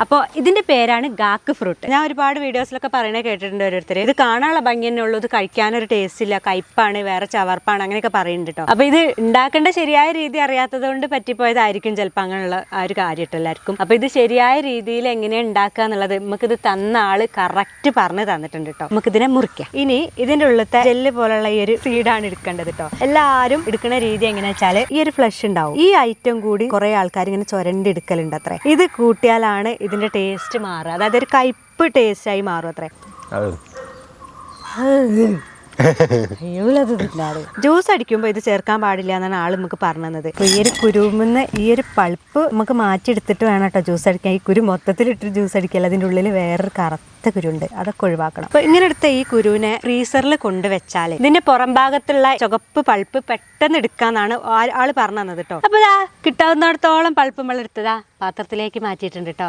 അപ്പോൾ ഇതിന്റെ പേരാണ് ഗാക്ക് ഫ്രൂട്ട്. ഞാൻ ഒരുപാട് വീഡിയോസിലൊക്കെ പറയണ കേട്ടിട്ടുണ്ട് ഓരോരുത്തർ ഇത് കാണാനുള്ള ഭംഗി തന്നെ ഉള്ളൂ. ഇത് കഴിക്കാനൊരു ടേസ്റ്റ് ഇല്ല. കയ്പ്പാണ് വേറെ ചവർപ്പാണ് അങ്ങനെയൊക്കെ പറയുന്നുണ്ട് കേട്ടോ. അപ്പോൾ ഇത് ഉണ്ടാക്കേണ്ട ശരിയായ രീതി അറിയാത്തത് കൊണ്ട് പറ്റിപ്പോയതായിരിക്കും ചിലപ്പോൾ അങ്ങനെയുള്ള ആ ഒരു കാര്യം കേട്ടോ എല്ലാവർക്കും. അപ്പോൾ ഇത് ശരിയായ രീതിയിൽ എങ്ങനെയാണ് ഉണ്ടാക്കുക എന്നുള്ളത് നമുക്കിത് തന്ന ആൾ കറക്റ്റ് പറഞ്ഞ് തന്നിട്ടുണ്ട് കേട്ടോ. നമുക്കിതിനെ മുറിക്കാം. ഇനി ഇതിന്റെ ഉള്ളത്തെ ജെല്ല് പോലുള്ള ഈ ഒരു സീഡാണ് എടുക്കേണ്ടത് കേട്ടോ. എല്ലാവരും എടുക്കുന്ന രീതി എങ്ങനെയാ വെച്ചാൽ ഈ ഒരു ഫ്ലഷ് ഉണ്ടാവും. ഈ ഐറ്റം കൂടി കുറേ ആൾക്കാർ ഇങ്ങനെ ചുരണ്ടി എടുക്കലുണ്ട് അത്രേ. ഇത് കൂട്ടിയാലാണ് ഇതിന്റെ ടേസ്റ്റ് മാറുക. അതായത് ഒരു കയ്പ് ടേസ്റ്റായി മാറും അത്രേ. ജ്യൂസ് അടിക്കുമ്പോൾ ഇത് ചേർക്കാൻ പാടില്ല എന്നാണ് ആൾ നമുക്ക് പറഞ്ഞു തന്നത് അപ്പൊ ഈ ഒരു കുരുമെന്ന് ഈ ഒരു പൾപ്പ് നമുക്ക് മാറ്റിയെടുത്തിട്ട് വേണം കേട്ടോ ജ്യൂസ് അടിക്കാൻ. ഈ കുരു മൊത്തത്തിൽ മൊത്തത്തിലിട്ട് ജ്യൂസ് അടിക്കല്ല അതിന്റെ ഉള്ളിൽ വേറൊരു കറുത്ത കുരുണ്ട്. അതൊക്കെ ഒഴിവാക്കണം. അപ്പൊ ഇങ്ങനെ എടുത്ത ഈ കുരുവിനെ ഫ്രീസറിൽ കൊണ്ടുവച്ചാൽ ഇതിന്റെ പുറം ഭാഗത്തുള്ള ചുവപ്പ് പൾപ്പ് പെട്ടെന്ന് എടുക്കാന്നാണ് ആൾ ആൾ പറഞ്ഞു തന്നത് കേട്ടോ അപ്പൊ ഇതാ കിട്ടാവുന്നിടത്തോളം പൾപ്പ് നമ്മൾ എടുത്തതാ പാത്രത്തിലേക്ക് മാറ്റിയിട്ടുണ്ട് കേട്ടോ